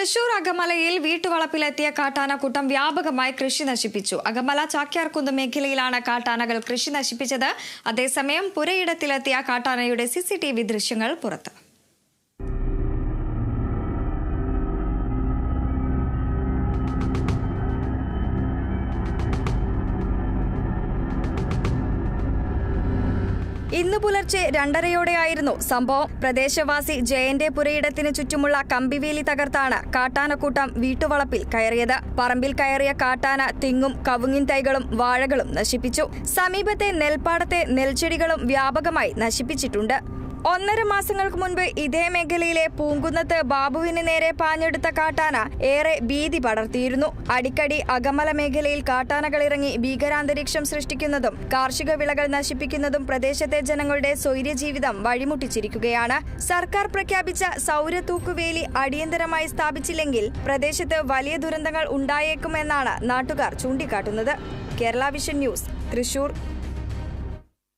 തൃശൂർ അകമലയിൽ വീട്ടുവളപ്പിലെത്തിയ കാട്ടാനക്കൂട്ടം വ്യാപകമായി കൃഷി നശിപ്പിച്ചു. അകമല ചാക്യാർകുന്ന് മേഖലയിലാണ് കാട്ടാനകൾ കൃഷി നശിപ്പിച്ചത്. അതേസമയം പുരയിടത്തിലെത്തിയ കാട്ടാനയുടെ സിസിടിവി ദൃശ്യങ്ങൾ പുറത്ത്. ഇന്ന് പുലർച്ചെ രണ്ടരയോടെയായിരുന്നു സംഭവം. പ്രദേശവാസി ജയന്റെ പുരയിടത്തിന് ചുറ്റുമുള്ള കമ്പിവേലി തകർത്താണ് കാട്ടാനക്കൂട്ടം വീട്ടുവളപ്പിൽ കയറിയത്. പറമ്പിൽ കയറിയ കാട്ടാന തിങ്ങും കവുങ്ങിൻ തൈകളും വാഴകളും നശിപ്പിച്ചു. സമീപത്തെ നെൽപ്പാടത്തെ നെൽച്ചെടികളും വ്യാപകമായി നശിപ്പിച്ചിട്ടുണ്ട്. ഒന്നര മാസങ്ങൾക്ക് മുൻപ് ഇതേ മേഖലയിലെ പൂങ്കുന്നത്ത് ബാബുവിന് നേരെ പാഞ്ഞെടുത്ത കാട്ടാന ഏറെ ഭീതി പടർത്തിയിരുന്നു. അടിക്കടി അകമല മേഖലയിൽ കാട്ടാനകൾ ഇറങ്ങി ഭീകരാന്തരീക്ഷം സൃഷ്ടിക്കുന്നതും കാർഷിക വിളകൾ നശിപ്പിക്കുന്നതും പ്രദേശത്തെ ജനങ്ങളുടെ സ്വൈര്യജീവിതം വഴിമുട്ടിച്ചിരിക്കുകയാണ്. സർക്കാർ പ്രഖ്യാപിച്ച സൗരതൂക്കുവേലി അടിയന്തരമായി സ്ഥാപിച്ചില്ലെങ്കിൽ പ്രദേശത്ത് വലിയ ദുരന്തങ്ങൾ ഉണ്ടായേക്കുമെന്നാണ് നാട്ടുകാർ ചൂണ്ടിക്കാട്ടുന്നത്. Kerala vision news Thrissur.